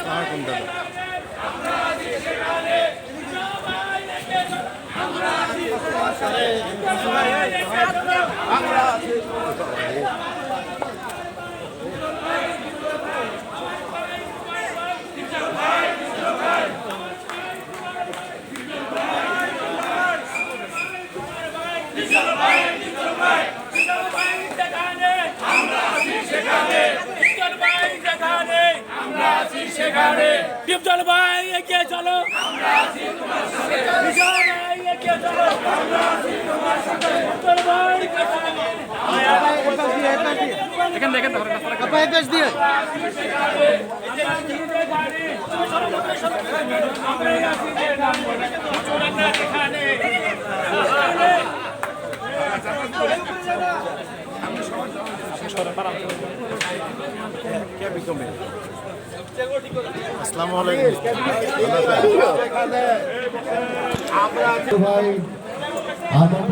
আসসালামু আলাইকুম দাদা ডিপজল ভাই এগিয়ে চলো। বিশাল ভাই এগিয়ে চলো। ডিপজল ভাই এখান। দেখেন তাহলে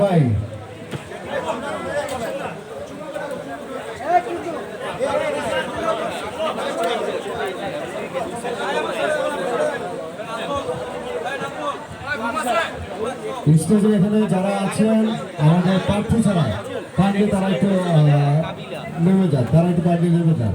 ভাই স্টেজে এখানে যারা আছেন, আমাদের পার্থ ছাড়া পারলে তারা একটু নেমে যান, তারা একটু পারলে নেমে যান।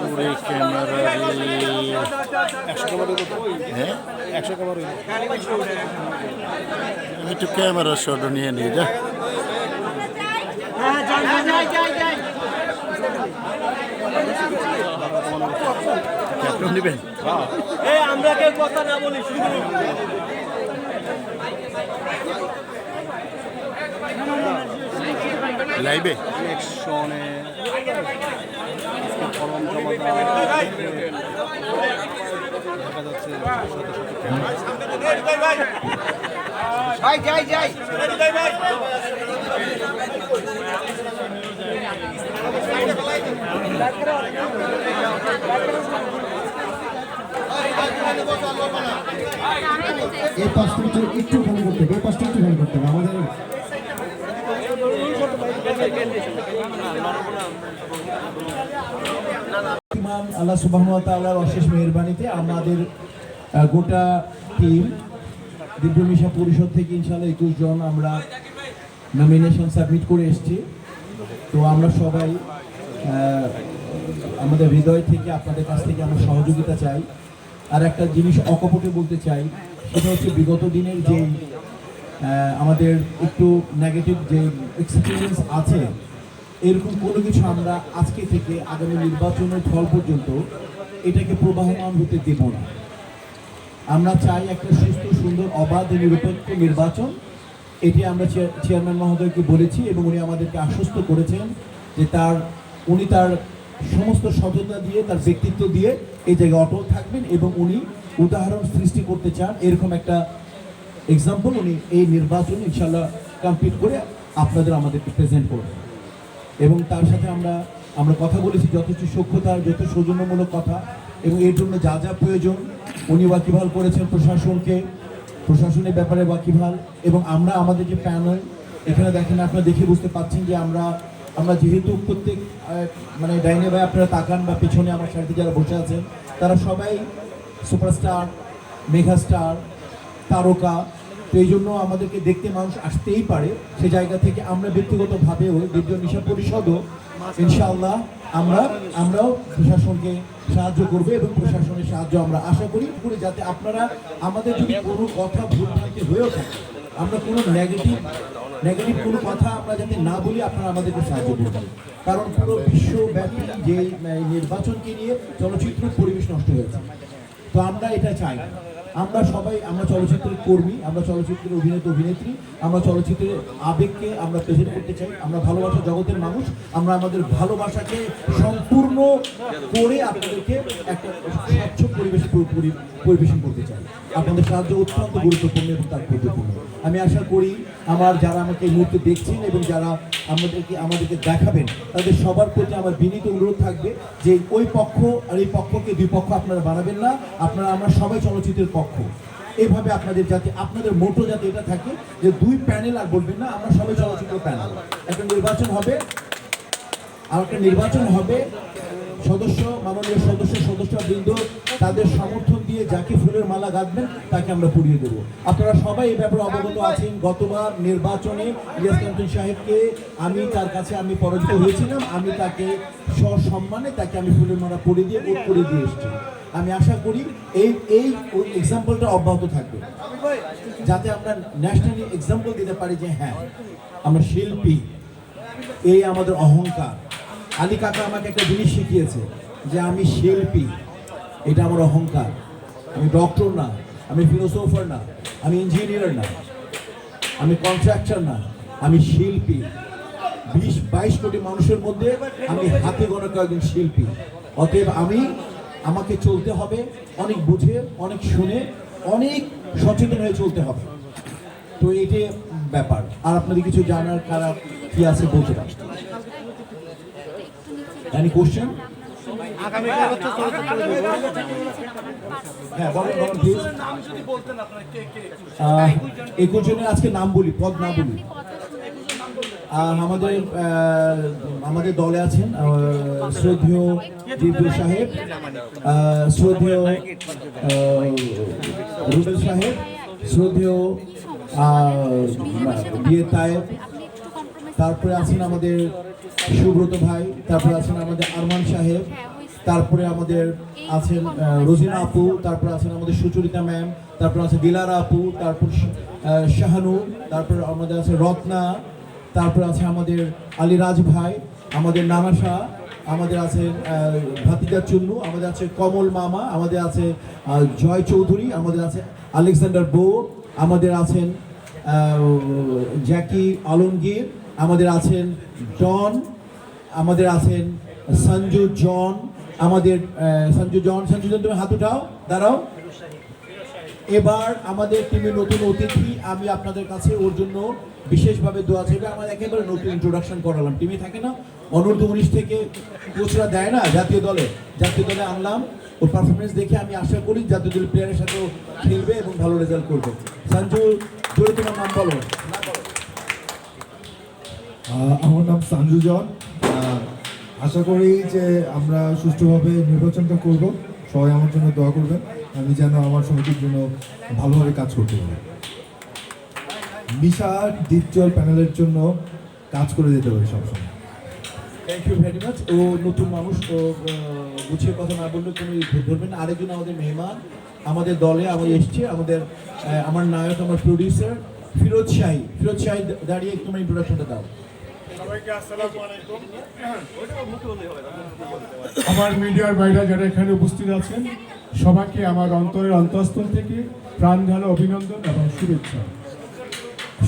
পুরে ক্যামেরা হ্যাঁ? আমি একটু ক্যামেরা শট নিয়ে নিই যা। ক্যাপ্টেন নেবেন? আমরা কেউ কথা না বলি শুধু। লাইভে? ইলেকশনে ফরম জমা দেখা যাচ্ছে শত শত এই পাঁচটা একটু ভালো করতে হবে, এই পাঁচটা একটু ভালো করতে হবে, আমাদের ইমাম আল্লাহ সুবাহ তাআলার অশেষ মেহেরবানিতে আমাদের গোটা টিম দিব্যমিশা পরিষদ থেকে ইনশাআল্লাহ একুশ জন আমরা নমিনেশন সাবমিট করে এসেছি। তো আমরা সবাই আমাদের হৃদয় থেকে, আপনাদের কাছ থেকে আমরা সহযোগিতা চাই। আর একটা জিনিস অকপটে বলতে চাই, সেটা হচ্ছে বিগত দিনের যে আমাদের একটু নেগেটিভ যে এক্সপিরিয়েন্স আছে এরকম কোনো কিছু আমরা আজকে থেকে আগামী নির্বাচনের ফল পর্যন্ত এটাকে প্রবাহমান হতে দেব না। আমরা চাই একটা সুস্থ, সুন্দর, অবাধ, নিরপেক্ষ নির্বাচন। এটি আমরা চেয়ার- চেয়ারম্যান মহোদয়কে বলেছি এবং উনি আমাদেরকে আশ্বস্ত করেছেন যে তার, উনি তার সমস্ত সততা দিয়ে, তার ব্যক্তিত্ব দিয়ে এই জায়গায় অটল থাকবেন এবং উনি উদাহরণ সৃষ্টি করতে চান। এরকম একটা এক্সাম্পল উনি এই নির্বাচন ইনশাল্লাহ কমপ্লিট করে আপনাদের আমাদেরকে প্রেজেন্ট করবেন। এবং তার সাথে আমরা আমরা কথা বলেছি যথেষ্ট সক্ষতা যত সৌজন্যমূলক কথা এবং এর জন্য যা যা প্রয়োজন, উনি ওয়াকিবহাল করেছেন প্রশাসনকে, প্রশাসনের ব্যাপারে ওয়াকিবহাল এবং আমরা আমাদের যে প্যানেল, এখানে দেখেন আপনারা দেখে বুঝতে পাচ্ছেন যে আমরা আমরা যেহেতু প্রত্যেক মানে ডাইনে ভাই আপনারা তাকান বা পেছনে আমার সাথে যারা বসে আছেন, তারা সবাই সুপারস্টার, মেগাস্টার, তারকা তো এই জন্য আমাদেরকে দেখতে মানুষ আসতেই পারে। সে জায়গা থেকে আমরা ব্যক্তিগতভাবেও দিব্য নিশা পরিষদও, ইনশাআল্লাহ আমরা, আমরাও প্রশাসনকে সাহায্য করব এবং প্রশাসনের সাহায্য আমরা আশা করি করে যাতে আপনারা আমাদের যদি কোনো কথা ভুলভ্রান্তি হয়েও থাকে, আমরা কোনো নেগেটিভ নেগেটিভ কোনো কথা আমরা যাতে না বলি, আপনারা আমাদেরকে সাহায্য করবেন কারণ পুরো বিশ্বব্যাপী যে নির্বাচনকে নিয়ে চলচ্চিত্র পরিবেশ নষ্ট হয়েছে। তো আমরা এটা চাই। আমরা সবাই, আমরা চলচ্চিত্রের কর্মী, আমরা চলচ্চিত্রের অভিনেতা, অভিনেত্রী, আমরা চলচ্চিত্রের আবেগকে আমরা প্রেজেন্ট করতে চাই। আমরা ভালোবাসা জগতের মানুষ, আমরা আমাদের ভালোবাসাকে সম্পূর্ণ করে আপনাদেরকে একটা স্বচ্ছ পরিবেশ পরি- পরি- পরিবেশন করতে চাই। আপনাদের সাহায্য অত্যন্ত গুরুত্বপূর্ণ এবং তাৎপর্যপূর্ণ আমি আশা করি আমার যারা আমাকে এই মুহূর্তে দেখছেন এবং যারা আমাদেরকে আমাদেরকে দেখাবেন, তাদের সবার প্রতি আমার বিনীত অনুরোধ থাকবে যে ওই পক্ষ আর এই পক্ষকে দুই পক্ষ আপনারা বানাবেন না, আপনারা আমরা সবাই চলচ্চিত্রের পক্ষ। এভাবে আপনাদের যাতে, আপনাদের মোটো যাতে এটা থাকে যে দুই প্যানেল আর বলবেন না, আমরা সবাই চলচ্চিত্র প্যানেল। একটা নির্বাচন হবে আর একটা নির্বাচন হবে সদস্য মাননীয় সদস্য সদস্যবৃন্দ তাদের সমর্থন দিয়ে যাকে ফুলের মালা গাঁথবেন তাকে আমরা পড়িয়ে দেব। আপনারা সবাই এই ব্যাপারে অবগত আছেন। গতবার নির্বাচনে ইলিয়াস কাঞ্চন সাহেবকে আমি তার কাছে আমি পরাজিত হয়েছিলাম। আমি তাকে সসম্মানে তাকে আমি ফুলের মালা পরিয়ে দিয়ে ভোট করে দিয়ে এসেছি। আমি আশা করি এই এই এক্সাম্পলটা অব্যাহত থাকবে। যাতে আমরা ন্যাশনালি এক্সাম্পল দিতে পারি যে হ্যাঁ আমরা শিল্পী। এই আমাদের অহংকার। আলী কাকা আমাকে একটা জিনিস শিখিয়েছে যে আমি শিল্পী, এটা আমার অহংকার। আমি ডক্টর না, আমি ফিলোসোফার না, আমি ইঞ্জিনিয়ার না, আমি কন্ট্রাক্টর না, আমি শিল্পী। বিশ, বাইশ কোটি মানুষের মধ্যে আমি হাতে গোনা কয়েকজন শিল্পী। অতএব আমি, আমাকে চলতে হবে, অনেক বুঝে, অনেক শুনে, অনেক সচেতন হয়ে চলতে হবে। তো এটাই ব্যাপার। আর আপনাদের কিছু জানার খারাপ কি আছে বলতে পারেন এনি কোশ্চেন হ্যাঁ আজকে নাম বলি বলি। আমাদের আমাদের দলে আছেন শ্রদ্ধেয় দিব্য সাহেব শ্রদ্ধেয় রুবেল সাহেব, শ্রদ্ধেয় বিয়ে তায়েব তারপরে আছেন আমাদের সুব্রত ভাই, তারপরে আছেন আমাদের আরমান সাহেব, তারপরে আমাদের আছেন রোজিনা আপু, তারপরে আছেন আমাদের সুচরিতা ম্যাম, তারপরে আছে দিলারা আপু, তারপর শাহানু, তারপর আমাদের আছে রত্না, তারপরে আছে আমাদের আলিরাজ ভাই, আমাদের নানা শাহ, আমাদের আছে ভাতিজা চুন্নু, আমাদের আছে কমল মামা, আমাদের আছে জয় চৌধুরী, আমাদের আছে আলেকজান্ডার বো আমাদের আছেন জ্যাকি আলমগীর আমাদের আছেন ডন, আমাদের আছেন সঞ্জু জন, আমাদের সঞ্জু জন সঞ্জু জন, তুমি হাত উঠাও, দাঁড়াও। এবার আমাদের টিমের নতুন অতিথি, আমি আপনাদের কাছে ওর জন্য বিশেষভাবে দোয়া চাইবে। আমার একেবারে নতুন ইন্ট্রোডাকশন করালাম। টিমে থাকে না, অনূর্ধ্ব উনিশ থেকে কোচরা দেয় না জাতীয় দলে। জাতীয় দলে আনলাম, ওর পারফরমেন্স দেখে আমি আশা করি জাতীয় দলের প্লেয়ারের সাথেও খেলবে এবং ভালো রেজাল্ট করবে। সঞ্জু, জোরে তোমার নাম বলো। আমার নাম সঞ্জু জন। আশা করি যে আমরা সুষ্ঠুভাবে নির্বাচনটা করব। সবাই আমার জন্য দোয়া করবেন। আমি যেন আমার সমিতির জন্য ভালোভাবে কাজ করতে পারি। মিশা ডিপজল প্যানেলের জন্য কাজ করে যেতে পারি সবসময়। থ্যাংক ইউ ভেরি মাচ ও নতুন মানুষ, ও গুছিয়ে কথা না বললে তুমি ধরবেন আরেকজন আমাদের মেহমান, আমাদের দলে আমার এসছে। আমাদের আমার নায়ক, আমার প্রডিউসার ফিরোজ শাহী। ফিরোজ শাহী, দাঁড়িয়ে একটু ইন্ট্রোডাকশনটা দাও। সবাইকে আসসালামু আলাইকুম। আমার মিডিয়ার বাইরে যারা এখানে উপস্থিত আছেন সবাইকে আমার অন্তরের অন্তঃস্থল থেকে প্রাণ ঢালা অভিনন্দন এবং শুভেচ্ছা।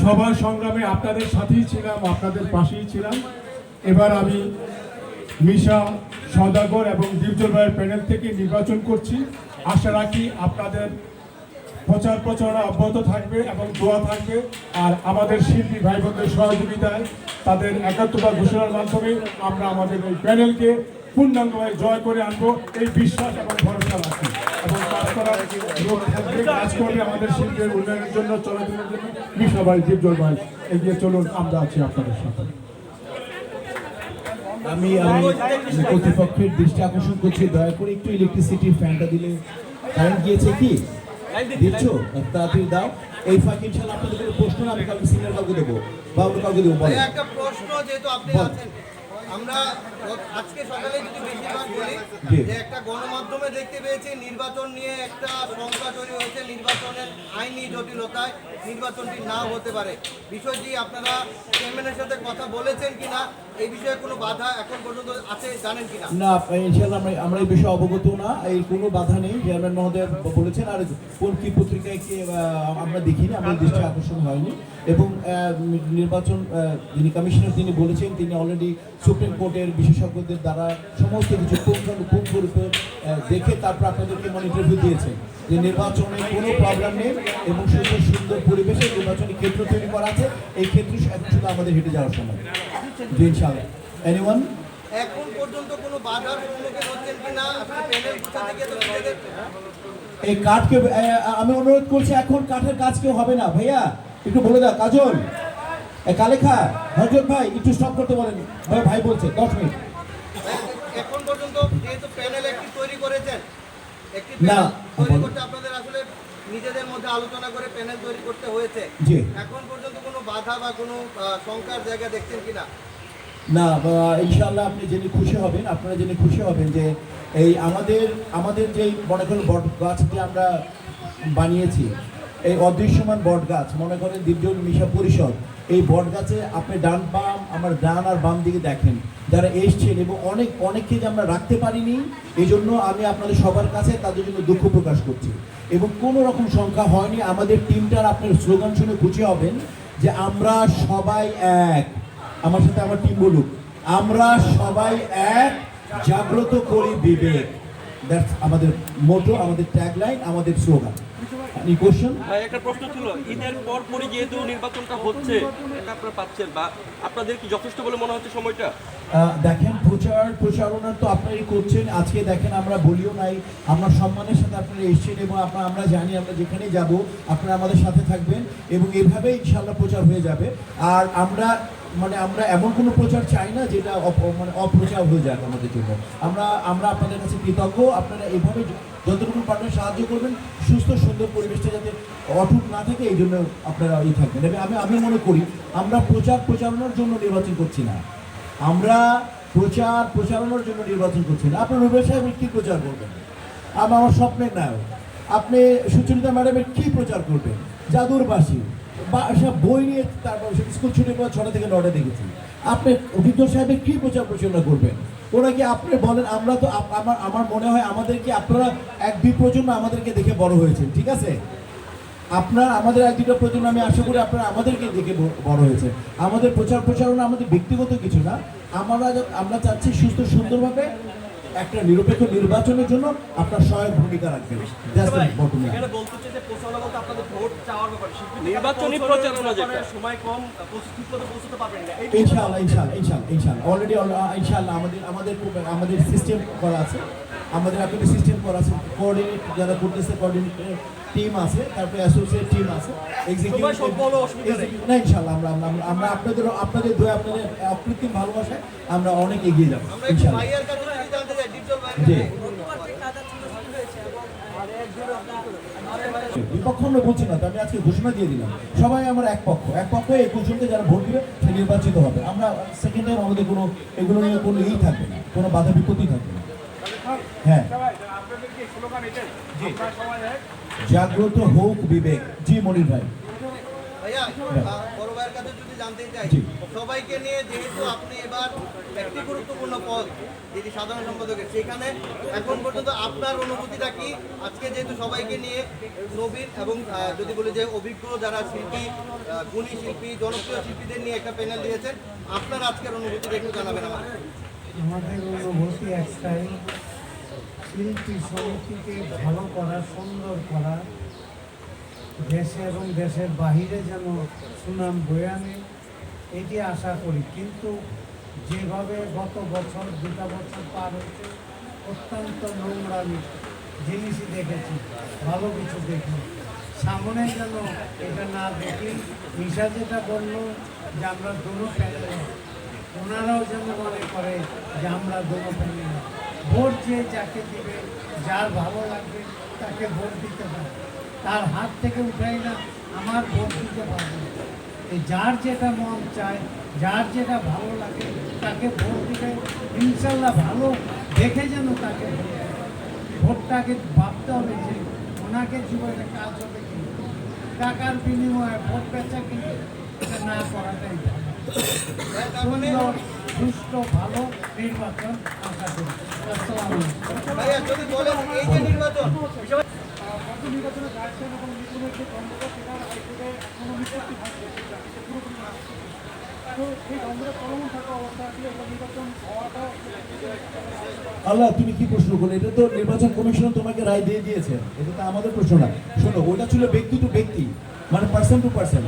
সবার সংগ্রামে আপনাদের সাথেই ছিলাম আপনাদের পাশেই ছিলাম। এবার আমি মিশা সদাগর এবং দীপজল ভাইয়ের প্যানেল থেকে নির্বাচন করছি। আশা রাখি আপনাদের প্রচার প্রচারণা অব্যাহত থাকবে এবং দোয়া থাকবে। আর আমাদের শিল্পী ভাই বোনদের সহযোগিতায় তাদের একাত্মতা ঘোষণার মাধ্যমে আমরা আমাদের এই প্যানেলকে পূর্ণাঙ্গভাবে জয় করে আনব। এই বিশ্বাস এবং ভরসা রাখি। এবং কাজ করার থাকবে কাজ করবে আমাদের শিল্পের উন্নয়নের জন্য, চলাচলের জন্য মিশা ভাই দীপজল ভাই, এগিয়ে চলুন। আমরা আছি আপনাদের সাথে। আমি আমি কর্তৃপক্ষের দৃষ্টি আকর্ষণ করছি। দয়া করে একটু ইলেকট্রিসিটি ফ্যানটা দিলে কারেন্ট গিয়েছে কি? দিচ্ছ? তাড়াতাড়ি দাও। এই ফাঁকে ইনশাল্লাহ আপনাদের কোনো প্রশ্ন না আমি কাউকে সিনিয়র কাউকে দেবো বা অন্য কাউকে দেবো একটা প্রশ্ন যেহেতু আপনি আছেন আমরা আজকে সকালে যদি বেশিরভাগ বলি যে একটা গণমাধ্যমে দেখতে পেয়েছি নির্বাচন নিয়ে একটা শঙ্কা তৈরি হয়েছে নির্বাচনের আইনি জটিলতায় নির্বাচনটি নাও হতে পারে। বিষয়টি আপনারা চেয়ারম্যানের সাথে কথা বলেছেন কিনা? এই কোনো বাধা এখন পর্যন্ত আছে, জানেন আমরা এই বিষয়ে অবগত না। এই নেই। বলেছেন, আর কোন কি পত্রিকায় কি আমরা দেখিনি আকর্ষণ হয়নি। এবং নির্বাচন যিনি কমিশনার, তিনি বলেছেন, তিনি অলরেডি সুপ্রিম কোর্টের বিশেষজ্ঞদের দ্বারা সমস্ত কিছু দেখে তারপর আপনাদেরকে মানে ইন্টারভিউ দিয়েছেন যে নির্বাচনে কোনো প্রবলেম নেই এবং সুন্দর সুন্দর পরিবেশে নির্বাচনী ক্ষেত্র তৈরি করা আছে। এই ক্ষেত্রে শুধু আমাদের হেঁটে যাওয়ার সময়। জি ইনশাআল্লাহ। এনিওয়ান এখন পর্যন্ত কোনো বাধার সম্মুখীন হচ্ছেন কিনা আসলে প্যানেল থেকে? তো এই কাঠকে আমি অনুরোধ করছি এখন কাঠের কাজ কেউ হবে না। ভাইয়া একটু বলে দাও কাজল। কালেখা হজরত ভাই একটু স্টপ করতে বলেন। ভাই ভাই বলছে দশ মিনিট এখন পর্যন্ত যেহেতু প্যানেল একটি তৈরি করেছেন একটি না, আপনাদের আসলে নিজেদের মধ্যে আলোচনা করে প্যানেল তৈরি করতে হয়েছে। এখন পর্যন্ত কোনো বাধা বা কোনো শঙ্কার জায়গা দেখছেন কিনা? না বা, ইনশাআল্লাহ আপনি জেনে খুশি হবেন আপনারা জেনে খুশি হবেন যে এই আমাদের আমাদের যেই মনে করেন বট গাছটি আমরা বানিয়েছি এই অদৃশ্যমান বট গাছ মনে করেন দিব্য মিশা পরিষদ এই বট গাছে আপনি ডান বাম, আমার ডান আর বাম দিকে দেখেন। যারা এসছেন এবং অনেক, অনেককে যে আমরা রাখতে পারিনি এই জন্য আমি আপনাদের সবার কাছে তাদের জন্য দুঃখ প্রকাশ করছি। এবং কোনো রকম সংখ্যা হয়নি, আমাদের টিমটার আপনার স্লোগান শুনে খুশি হবেন যে আমরা সবাই এক। আমার সাথে আমার টিম বলুক, আমরা সবাই এক, জাগ্রত করি বিবেক। দ্যাটস আমাদের মোটো আমাদের ট্যাগলাইন আমাদের স্লোগান। এনি কোশ্চেন একটা প্রশ্ন ছিল ঈদের পর পরই যেহেতু নির্বাচনটা হচ্ছে এটা আপনারা পাচ্ছেন বা আপনাদের কি যথেষ্ট বলে মনে হচ্ছে সময়টা? দেখেন প্রচার প্রচারণা তো আপনারই করছেন। আজকে দেখেন আমরা বলিও নাই। আমরা সম্মানের সাথে আপনারা এসেছেন এবং আপনারা আমরা জানি আমরা যেখানে যাব আপনারা আমাদের সাথে থাকবেন এবং এভাবে ইনশাল্লাহ প্রচার হয়ে যাবে। আর আমরা মানে আমরা এমন কোনো প্রচার চাই না যেটা মানে অপ্রচার হয়ে যাক আমাদের জন্য। আমরা আমরা আপনাদের কাছে কৃতজ্ঞ। আপনারা এভাবে যতটুকু পারবেন সাহায্য করবেন। সুস্থ, সুন্দর পরিবেশটা যাতে অটুট না থাকে, এই জন্য আপনারা ইয়ে থাকবেন। আমি আমি মনে করি, আমরা প্রচার প্রচারণার জন্য নির্বাচন করছি না। আমরা প্রচার প্রচারণার জন্য নির্বাচন করছি না। আপনার রুবেল সাহেবের কী প্রচার করবেন? আমি, আমার স্বপ্নের নায়ক। আপনি সুচরিতা ম্যাডামের কী প্রচার করবেন? জাদুরবাসী। বা সব বই নিয়ে তারপর স্কুল ছুটির পর ছটা থেকে নটা দেখেছি আপনি অভিজ্ঞ সাহেবের কি প্রচার প্রচারণা করবেন? ওরা কি আপনি বলেন, আমরা তো আমার আমার মনে হয় আমাদেরকে আপনারা এক দুই প্রজন্ম আমাদেরকে দেখে বড় হয়েছেন, ঠিক আছে? আপনার, আমাদের এক দুটো প্রজন্ম, আমি আশা করি আপনারা আমাদেরকে দেখে বড় হয়েছে আমাদের প্রচার প্রচারণা আমাদের ব্যক্তিগত কিছু না। আমরা আমরা চাচ্ছি সুস্থ সুন্দরভাবে একটা নিরপেক্ষ নির্বাচনের জন্য আপনার সহায়ক ভূমিকা রাখবেন নির্বাচনী প্রচারণা যেটা। সময় কম পৌঁছতে পারবেন না। ইনশাআল্লাহ ইনশাআল্লাহ ইনশাআল্লাহ ইনশাআল্লাহ। অলরেডি ইনশাআল্লাহ আমাদের আমাদের আমাদের সিস্টেম করা আছে। আমাদের আপনাদের সিস্টেম করা আছে। কোঅর্ডিনেট যারা করতেছে কোঅর্ডিনেট টিম আছে তারপরে অ্যাসোসিয়েট টিম আছে। না আমরা আমরা আপনাদের আপনাদের দয়া আপনাদের অকৃত্রিম ভালোবাসায় আমরা অনেক এগিয়ে যাব জি। বিপক্ষ আমরা বলছি না আমি আজকে ঘোষণা দিয়ে দিলাম। সবাই আমার এক পক্ষ এক পক্ষ একুশ জনকে যারা ভোট দিবে সে নির্বাচিত হবে। আমরা সেকেন্ড টাইম আমাদের কোনো এগুলো নিয়ে কোনো ই থাকবে না কোনো বাধা বিপত্তি থাকবে না। হ্যাঁ। জাগ্রত হোক বিবেক। জি মনির ভাই। ভাইয়া। বড় ভাইয়ের কাছে যদি জানতে চাই সবাইকে নিয়ে যেহেতু আপনি এবার একটি গুরুত্বপূর্ণ পদ যেটি সাধারণ সম্পাদকের সেখানে এখন পর্যন্ত আপনার অনুভূতিটা কি আজকে যেহেতু সবাইকে নিয়ে নবীন এবং যদি বলি যে অভিজ্ঞ যারা শিল্পী গুণী শিল্পী জনপ্রিয় শিল্পীদের নিয়ে একটা প্যানেল দিয়েছেন আপনার আজকের অনুভূতিটা একটু জানাবেন আমাদের আমাদের অনুভূতি একটাই শিল্পী সমিতিকে ভালো করা সুন্দর করা দেশে এবং দেশের বাহিরে যেন সুনাম বয়ে আনে, এটি আশা করি। কিন্তু যেভাবে গত বছর, দুটা বছর পার হচ্ছে, অত্যন্ত নোংরামি জিনিসই দেখেছি, ভালো কিছু দেখি। সামনে যেন এটা না দেখি, নিশা যেটা বলল যে আমরা দুটো প্যানেল ওনারাও যেন মনে করে যে আমরা দোনো ফ্যামিলি ভোট যে যাকে দিবে, যার ভালো লাগবে, তাকে ভোট দিতে পারে তার হাত থেকে উঠাই না, আমার ভোট দিতে পারবে যার যেটা মন চায়, যার যেটা ভালো লাগে, তাকে ভোট দিবে। ইনশাল্লাহ ভালো দেখে যেন তাকে ভোটটাকে ভাবতে হবে যে ওনাকে জীবনে কাজ হবে কি টাকার বিনিময়ে ভোট বেচা কিন্তু এটা না করাটাই সুষ্ঠু ভালো নির্বাচন আশা করি আল্লাহ, তুমি কি প্রশ্ন করলে? এটা তো নির্বাচন কমিশন তোমাকে রায় দিয়ে দিয়েছে। এটা তো আমাদের প্রশ্ন না। শোনো ওটা ছিল ব্যক্তি টু ব্যক্তি। মানে পার্সন টু পার্সন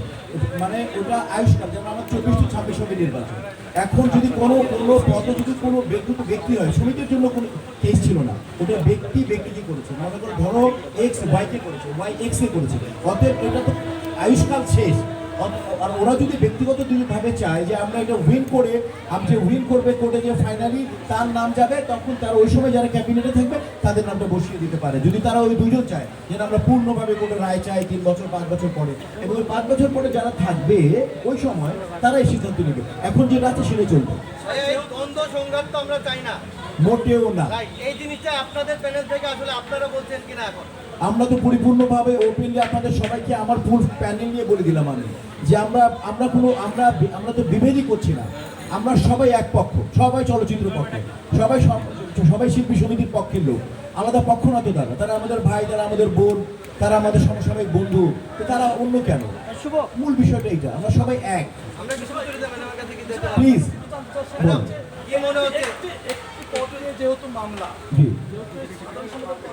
মানে ওটা আয়ুষ্কাল যেমন আমার চব্বিশ টু ছাব্বিশ হবে নির্বাচন। এখন যদি কোনো কোনো পদে যদি কোনো ব্যক্তিগত ব্যক্তি হয় সমিতির জন্য কোনো কেস ছিল না। ওটা ব্যক্তি, ব্যক্তিকে করেছে। মনে করো ধরো এক্স ওয়াইকে করেছে ওয়াই এক্সে করেছে। অতএব এটা তো আয়ুষ্কাল শেষ। আর ওরা যদি ব্যক্তিগত ভাবে চায় যে আমরা এটা উইন করে আমি যে উইন করবে কোর্টে যে ফাইনালি তার নাম যাবে তখন তার ওই সময় যারা ক্যাবিনেটে থাকবে তাদের নামটা বসিয়ে দিতে পারে। যদি তারা ওই দুজন চায় যেন আমরা পূর্ণভাবে কোর্টে রায় চাই তিন বছর পাঁচ বছর পরে। এবং ওই পাঁচ বছর পরে যারা থাকবে ওই সময় তারা এই সিদ্ধান্ত নেবে। এখন যেটা আছে সেটাই চলবে। সংঘাত তো আমরা চাই না। মোটেও না। এই জিনিসটা আপনাদের প্যানেল থেকে আসলে আপনারা বলছেন কিনা এখন? আমরা তো পরিপূর্ণভাবে ওপেনলি আপনাদের সবাইকে আমার ফুল প্যানেল নিয়ে বলে দিলাম আমি। যে আমরা আমরা কোনো আমরা আমরা তো বিভেদই করছি না। আমরা সবাই এক পক্ষ সবাই চলচ্চিত্র পক্ষ সবাই সবাই শিল্পী সমিতির পক্ষের লোক। আলাদা পক্ষ না তো তারা। তারা আমাদের ভাই তারা আমাদের বোন তারা আমাদের সমসাময়িক বন্ধু তো তারা অন্য কেন? মূল বিষয়টা এইটা আমরা সবাই এক? প্লিজ মনে হচ্ছে? যেহেতু মামলা সম্পাদক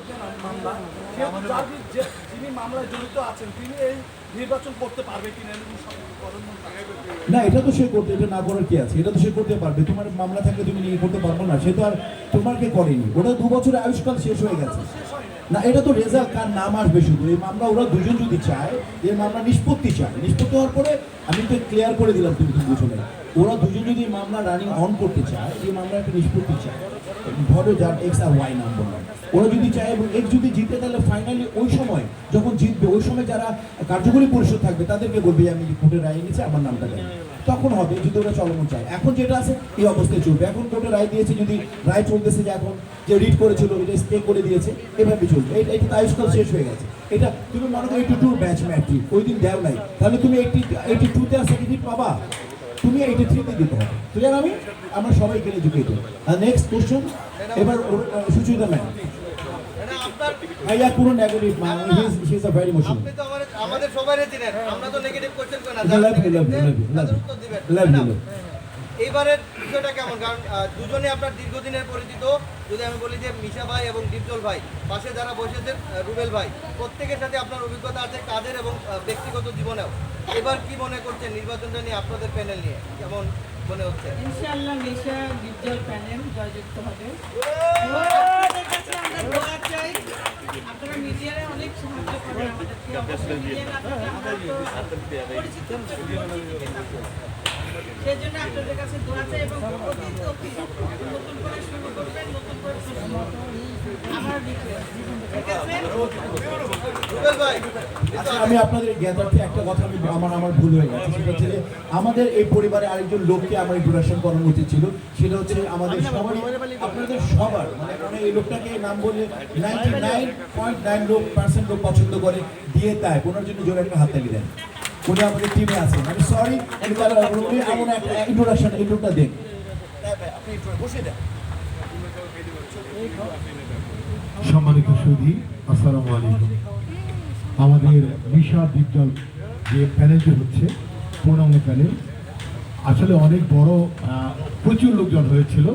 মামলা যিনি মামলায় জড়িত আছেন তিনি এই নির্বাচন করতে পারবে কিনা এরকম সব- প্রধানমন্ত্রী না এটা তো সে করতে এটা না করার কি আছে? এটা তো সে করতে পারবে। তোমার মামলা থাকলে তুমি নিয়ে করতে পারব না। সে তো আর তোমাকে করেনি। ওটা দু বছরে আয়ুষ্কাল শেষ হয়ে গেছে। না এটা তো রেজাল্ট কার নাম আসবে শুধু? এই মামলা ওরা দুজন যদি চায় এই মামলা নিষ্পত্তি চায়। নিষ্পত্তি হওয়ার পরে আমি তো ক্লিয়ার করে দিলাম তুমি তুমি বুঝো না। ওরা দুজন যদি মামলা রানিং অন করতে চায়, এই মামলা একটা নিষ্পত্তি চায়। ধরো যার এক্স আর ওয়াই নাম বললাম ওরা যদি চায় এবং এক্স যদি জিতে, তাহলে ফাইনালি ওই সময় যখন জিতবে, ওই সময় যারা কার্যকরী পরিষদ থাকবে, তাদেরকে বলবে, আমি কোর্টের রায় নিয়েছি আমার নামটা দেয় তখন হবে যদি ওরা চলমান চায়। এখন যেটা আছে, এই অবস্থায় চলবে। এখন কোর্টে রায় দিয়েছে, যদি রায় চলতেছে যে এখন যে রিড করেছিল, এটা স্টে করে দিয়েছে, এভাবে চলবে। এটা এটা আয়ুষ্কাল শেষ হয়ে গেছে। এটা তুমি মনে করো এইটি টু ব্যাচ ম্যাট্রিক ওই দিন দেও নাই। তাহলে তুমি এইটি এইটি টুতে আর সার্টিফিকেট পাবা? তুমি এইটি থ্রিতে দিতে হবে ক্লিয়ার আমি আমরা সবাই এখানে এডুকেটেড আর নেক্সট কোশ্চেন এবার সুচিতা ম্যাম ভাইয়া কোনো নেগেটিভ মানে he is a very emotional আপনি তো আমাদের আমাদের সবারই আমরা তো নেগেটিভ কোশ্চেন করি না এটা যারা love you, negative বিষয়টা কেমন? কারণ দুজনে আপনার দীর্ঘদিনের পরিচিত। যদি আমি বলি যে মিশা ভাই এবং দীপজল ভাই, পাশে যারা বসেছেন রুবেল ভাই, প্রত্যেকের সাথে আপনার অভিজ্ঞতা আছে কাজের এবং ব্যক্তিগত জীবনেও। এবার কি মনে করছেন নির্বাচনটা নিয়ে আপনাদের প্যানেল নিয়ে? কেমন মনে হচ্ছে? আপনারা মিডিয়ারে অনেক সাহায্য করেন পরিচিত। আপনাদের কাছে দোয়া চাই এবং নতুন করে শুরু করবেন নতুন করে আমার আচ্ছা আমি আপনাদের জ্ঞাতার্থে একটা কথা আমি আমার আমার ভুল হয়ে গেছে। সেটা হচ্ছে আমাদের এই পরিবারে আরেকজন লোককে আমার ইন্ট্রোডাকশন করানো উচিত ছিল। সেটা হচ্ছে আমাদের সবার আপনাদের সবার মানে মানে এই লোকটাকে নাম বললে নাইনটি নাইন পয়েন্ট নাইন লোক পার্সেন্ট লোক পছন্দ করে দিয়ে তাই ওনার জন্য জোরে একটা হাততালি দেন। উনি আমাদের টিমে আছেন আমি সরি উনি এমন একটা ইন্ট্রোডাকশন এই লোকটা দেন আপনি বসে দেন। সম্মানিত সুধী আসসালামু আলাইকুম। আমাদের বিশাল দ্বীপজল যে প্যানেলটি হচ্ছে পূর্ণাঙ্গ প্যানেল আসলে অনেক বড় প্রচুর লোকজন হয়েছিল।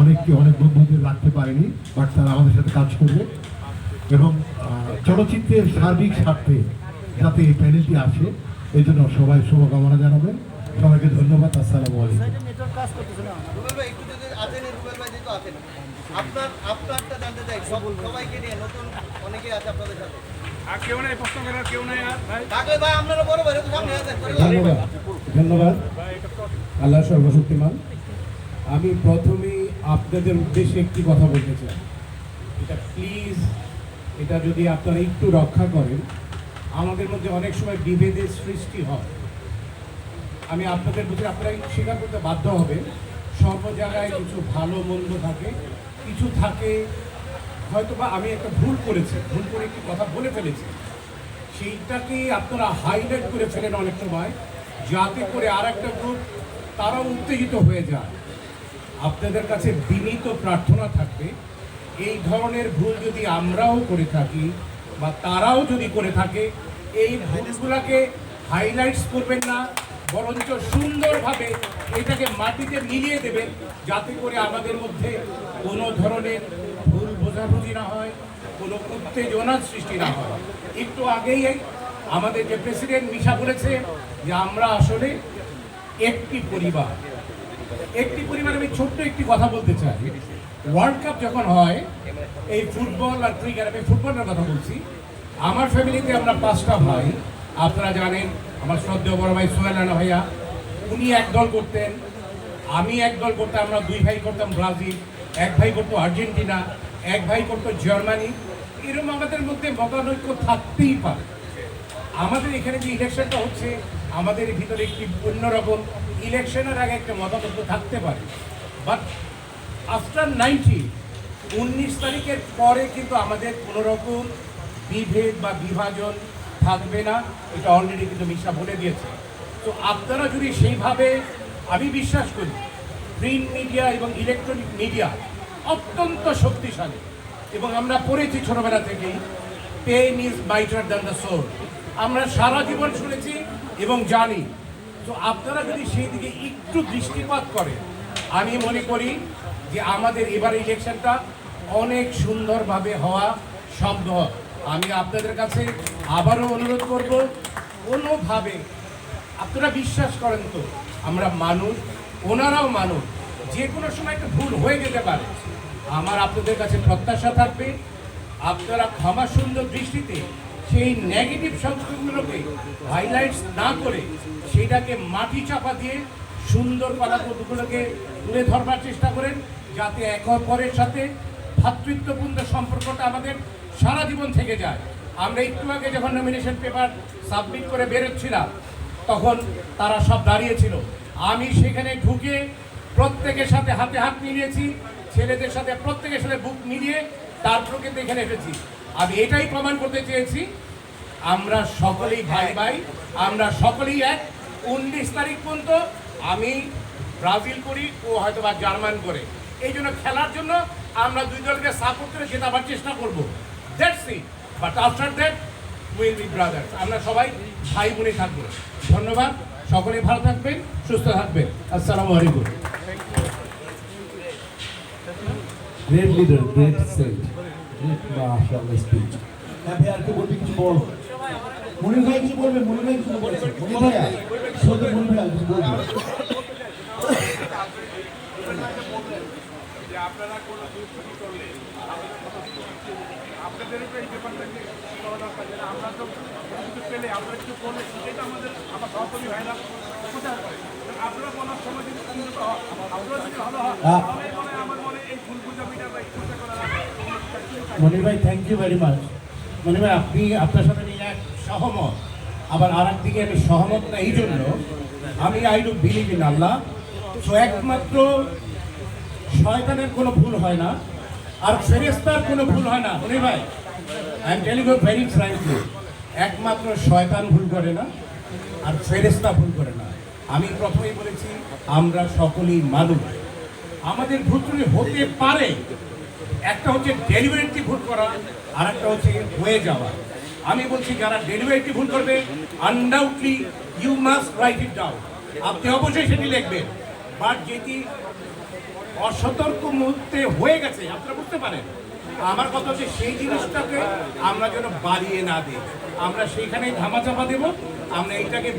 অনেককে অনেক বন্ধুদের রাখতে পারেনি বাট তারা আমাদের সাথে কাজ করবে। এবং চলচ্চিত্রের সার্বিক স্বার্থে যাতে এই প্যানেলটি আসে এই জন্য সবাই শুভকামনা জানাবেন। সবাইকে ধন্যবাদ আসসালামু আলাইকুম। রুবেল ভাই একটু যদি আছেন এই রুবেল ভাই যেহেতু আছেন আপনার আপনারটা জানতে চাই সব সবাইকে নিয়ে নতুন অনেকেই আছে আপনাদের সাথে। আর কেউ নাই প্রশ্ন কেউ নাই আর ভাই। আপনারা বড় ভাই একটু সামনে আছেন ধন্যবাদ ধন্যবাদ। আল্লাহ সর্বশক্তিমান। আমি প্রথমেই আপনাদের উদ্দেশ্যে একটি কথা বলতে চাই। এটা প্লিজ এটা যদি আপনারা একটু রক্ষা করেন আমাদের মধ্যে অনেক সময় বিভেদের সৃষ্টি হয়। আমি আপনাদের প্রতি আপনারা স্বীকার করতে বাধ্য হবে সর্ব জায়গায় কিছু ভালো, মন্দ থাকে, কিছু থাকে হয়তো বা আমি একটা ভুল করেছি, ভুল করে একটি কথা বলে ফেলেছি। সেইটাকে আপনারা হাইলাইট করে ফেলেন অনেক সময়, যাতে করে আর একটা গ্রুপ তারাও উত্তেজিত হয়ে যায়। আপনাদের কাছে বিনীত প্রার্থনা থাকবে, এই ধরনের ভুল যদি আমরাও করে থাকি বা তারাও যদি করে থাকে এই ভুলগুলোকে হাইলাইটস করবেন না, বরঞ্চ সুন্দরভাবে এটাকে মাটিতে মিলিয়ে দেবেন, যাতে করে আমাদের মধ্যে কোনো ধরনের ভুল বোঝাবুঝি না হয়, কোনো উত্তেজনার সৃষ্টি না হয়। একটু আগেই আমাদের যে প্রেসিডেন্ট মিশা বলেছে যে আমরা আসলে একটি পরিবার। একটি পরিবার আমি ছোট্ট একটি কথা বলতে চাই। ওয়ার্ল্ড কাপ যখন হয়, এই ফুটবল আর ক্রিকেট, আমি ফুটবলের কথা বলছি আমার ফ্যামিলিতে আমরা পাঁচটা ভাই। আপনারা জানেন, আমার শ্রদ্ধেয় বড় ভাই সোহেল রানা ভাইয়া, উনি এক দল করতেন, আমি এক দল করতাম, আমরা দুই ভাই করতাম ব্রাজিল, এক ভাই করতো আর্জেন্টিনা, এক ভাই করতো জার্মানি। এরকম আমাদের মধ্যে মতানৈক্য থাকতেই পারে। আমাদের এখানে যে ইলেকশনটা হচ্ছে, আমাদের ভিতরে একটি অন্যরকম ইলেকশনের আগে একটা মতামত থাকতে পারে। বাট আফটার নাইনটি উনিশ তারিখের পরে কিন্তু আমাদের কোনো রকম বিভেদ বা বিভাজন থাকবে না, এটা অলরেডি কিন্তু মিশা বলে দিয়েছে। তো আপনারা যদি সেইভাবে, আমি বিশ্বাস করি প্রিন্ট মিডিয়া এবং ইলেকট্রনিক মিডিয়া অত্যন্ত শক্তিশালী, এবং আমরা পড়েছি ছোটবেলা থেকেই pen is mightier than the sword আমরা সারা জীবন শুনেছি এবং জানি। তো আপনারা যদি সেই দিকে একটু দৃষ্টিপাত করেন, আমি মনে করি যে আমাদের এবার ইলেকশনটা অনেক সুন্দরভাবে হওয়া সম্ভব। আমি আপনাদের কাছে আবারও অনুরোধ করব, কোনোভাবে আপনারা বিশ্বাস করেন তো, আমরা মানুষ, ওনারাও মানুষ, যে কোনো সময় একটা ভুল হয়ে যেতে পারে। আমার আপনাদের কাছে প্রত্যাশা থাকবে, আপনারা ক্ষমা সুন্দর দৃষ্টিতে সেই নেগেটিভ সংস্কৃতিগুলোকে হাইলাইটস না করে সেটাকে মাটি চাপা দিয়ে সুন্দর কলাগুলোকে তুলে ধরবার চেষ্টা করেন, যাতে এক অপরের সাথে ভাতৃত্বপূর্ণ সম্পর্কটা আমাদের সারা জীবন থেকে যায়। আমরা একটু আগে যখন নমিনেশন পেপার সাবমিট করে বেরোচ্ছিলাম, তখন তারা সব দাঁড়িয়েছিল। আমি সেখানে ঢুকে প্রত্যেকের সাথে হাতে হাত মিলিয়েছি, ছেলেদের সাথে প্রত্যেকের সাথে বুক মিলিয়ে তারপর কিন্তু এখানে এসেছি আমি এটাই প্রমাণ করতে চেয়েছি, আমরা সকলেই ভাই ভাই, আমরা সকলেই এক। উনিশ তারিখ পর্যন্ত আমি ব্রাজিল করি, ও হয়তো বা জার্মান করে। এই জন্য খেলার জন্য আমরা দুই দলকে সাপোর্ট করে জেতাবার চেষ্টা করব। That's it but after that will be brothers আমরা সবাই ভাই বোনে থাকব। ধন্যবাদ। সকলে ভালো থাকবেন সুস্থ থাকবেন। আসসালামু আলাইকুম। লিডার গ্রেট সেট গ্রেট মাশাআল্লাহ স্পিচ হ্যাঁ ভাই আর কি বলবি কিছু বল। মনির ভাই কিছু বলবে মনির ভাই কিছু বলছে মনির ভাইয়া সত্যি মনির ভাই কিছু বলবে? আপনাদের এই করা দরকার যেটা আমরা তো কিছু পেলে আমরা কিছু করলে আমাদের আমার সহকর্মী প্রচার করে আপনারা বলার সময় যদি উন্নত হয় আপনারা যদি ভালো হয় তাহলে মনে আমার মনে এই প্রচার করা মনির ভাই thank you very much Monir ভাই, আপনি আপনার সাথে নিয়ে এক সহমত। আবার আর একদিকে আমি সহমত না, এই জন্য আমি I do believe in Allah. তো একমাত্র শয়তানের কোনো ভুল হয় না। আর ফেরেস্তার কোনো ভুল হয় না। মনির ভাই I am telling you very frankly একমাত্র শয়তান ভুল করে না, আর ফেরেস্তা ভুল করে না। আমি প্রথমেই বলেছি, আমরা সকলেই মানুষ। আমাদের ভুল ত্রুটি হতে পারে, একটা হচ্ছে ডেলিভারিটি ভুল করা আর একটা হচ্ছে হয়ে যাওয়া। আমি বলছি, যারা ডেলিভারিটি ভুল করবে undoubtedly you must write it down আপনি অবশ্যই সেটি লিখবেন। বাট যেটি অসতর্ক মুহূর্তে হয়ে গেছে, আপনারা বুঝতে পারেন। আমার কথা হচ্ছে সেই জিনিসটাকে আমরা যেন বাড়িয়ে না দিই। আমরা সেইখানেই ধামাচাপা দেব, আমরা এইটাকে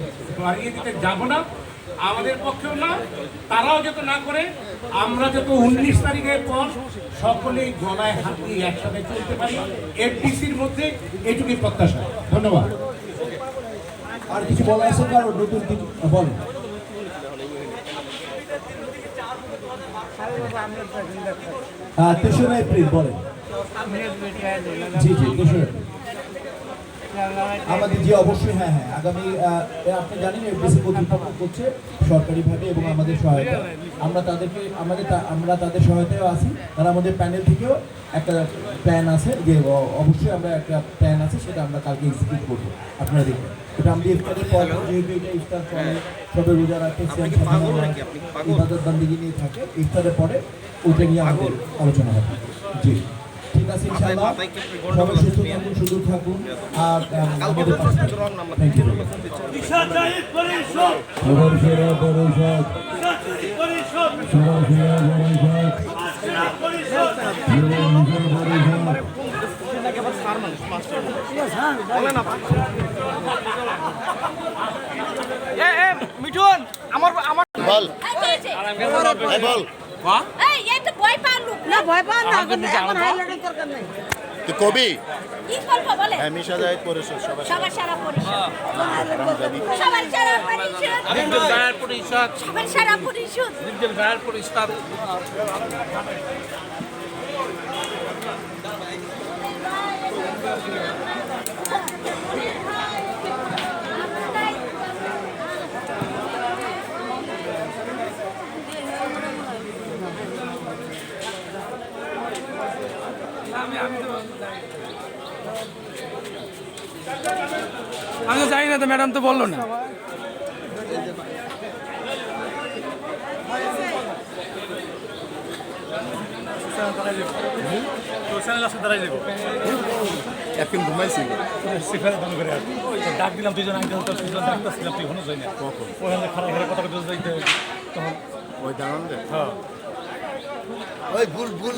বাড়িয়ে দিতে যাব না। আমাদের পক্ষেও না, তারাও যাতে না করে, আমরা যত উনিশ তারিখের পর সকলেই গলায় হাত দিয়ে একসাথে চলতে পারি, এফডিসির মধ্যে এটুকুই প্রত্যাশা। ধন্যবাদ। আর কিছু বলা আছে কারও? নতুন বলেন। তেসরা এপ্রিল বলেন। জি জি তেসরা এপ্রিল। আমাদের যে অবশ্যই হ্যাঁ হ্যাঁ আগামী আপনি জানেন এফডিসি কর্তৃপক্ষ করছে সরকারিভাবে এবং আমাদের সহায়তা। আমরা তাদেরকে আমাদের আমরা তাদের সহায়তায় আছি। তারা আমাদের প্যানেল থেকেও একটা প্ল্যান আছে যে অবশ্যই আমরা একটা প্ল্যান আছে সেটা আমরা কালকে এক্সিকিউট করব। আপনারা দেখবেন। এটা আমাদের ইফতারের পর যেহেতু এটা ইফতার চলে সবে রোজা রাখতে ইবাদত বান্দিগি নিয়ে থাকে ইফতারের পরে ওটা নিয়ে আমাদের আলোচনা হবে। জি। ঠিক আছে ইনশাআল্লাহ। সবাই সুস্থ থাকুন আর আমাদের পাশে পরিষদ। মিঠুন আমার আমার বল। বল। এই এই তো ভয় পাওয়ার লোক না। ভয় পাওয়ার না এখন হাইলাইটের দরকার নেই। তুই কবি? কি বলব বলে? হ্যাঁ মিশা যায় পরিষদ সবাই সবার সারা পরিষদ। সবার সারা পরিষদ। সবার সারা পরিষদ। আমি তো জানি না তো ম্যাডাম তো বলল না। এখন ঘুমাইছিল ডাক দিলাম দুজন আগে তো সুজন ডাকতেছিলাম তুই হনো যাই না ওখানে খারাপ করে কথা কথা যাইতে তখন ওই দাঁড়ান রে হ্যাঁ। ওই ভুল ভুল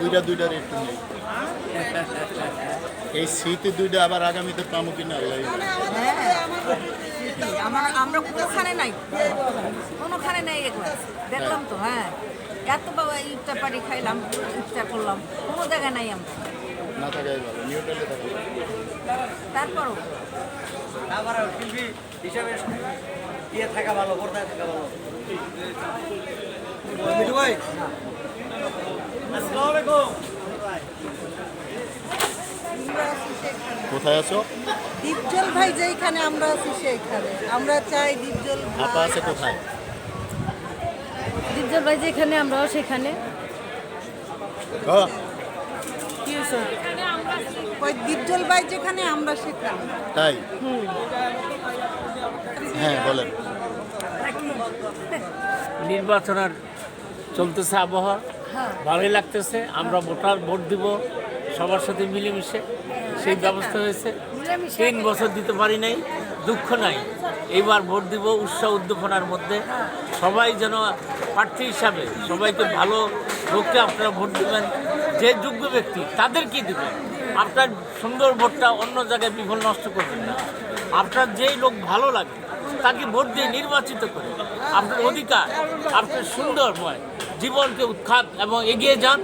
দুইটা দুইটা রেট নেই। এই শীতে দুইটা আবার আগামীতে পামো কিনা আল্লাহ আমার আমরা কোনোখানে নাই। কোনোখানে নাই এগুলো। দেখলাম তো হ্যাঁ। এত বাবা ইফতার পার্টি খাইলাম ইফতার করলাম কোনো জায়গায় নাই আমরা। না থাকাই ভালো নিউট্রালে থাকা তারপরও? আবার হিসাবে ইয়ে থাকা ভালো পর্দায় থাকা ভালো। মিঠু ভাই। আসসালামু আলাইকুম। কোথায় আছো? দীপজল ভাই যেখানে আমরা আছি সেইখানে। আমরা চাই দীপজল আপা আছে কোথায়? দীপজল ভাই যেখানে আমরাও সেখানে। কি হয়েছে? ওই দীপজল ভাই যেখানে আমরা সেখানে। তাই? হ্যাঁ বলেন। নির্বাচনের চলতেছে আবহাওয়া ভালোই লাগতেছে। আমরা ভোটার ভোট দিব সবার সাথে মিলেমিশে। সেই ব্যবস্থা হয়েছে। তিন বছর দিতে পারি নাই দুঃখ নাই। এইবার ভোট দিব উৎসাহ উদ্দীপনার মধ্যে। সবাই যেন প্রার্থী হিসাবে সবাইকে ভালো লোককে আপনারা ভোট দেবেন। যে যোগ্য ব্যক্তি তাদের তাদেরকে দিবেন। আপনার সুন্দর ভোটটা অন্য জায়গায় বিফল নষ্ট করবেন না। আপনার যেই লোক ভালো লাগে তাকে ভোট দিয়ে নির্বাচিত করে। আপনার অধিকার আপনার সুন্দরময় জীবনকে উৎখাত এবং এগিয়ে যান।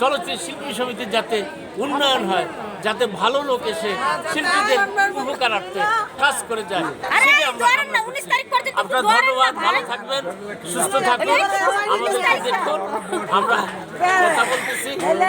চলচ্চিত্র শিল্পী সমিতির যাতে উন্নয়ন হয় যাতে ভালো লোক এসে শিল্পীদের উপকারার্থে কাজ করে যায় আমরা আপনার ধন্যবাদ ভালো থাকবেন সুস্থ থাকবেন আমাদের দেখুন আমরা কথা বলতেছি। আরে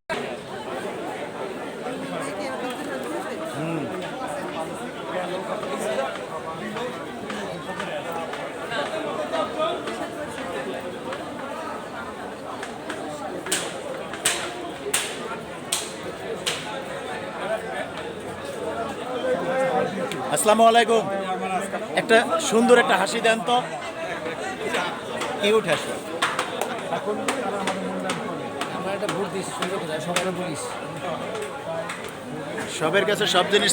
আসসালামু আলাইকুম। একটা সুন্দর একটা হাসি দেন তো। কিউট হাসি সবের কাছে সব জিনিস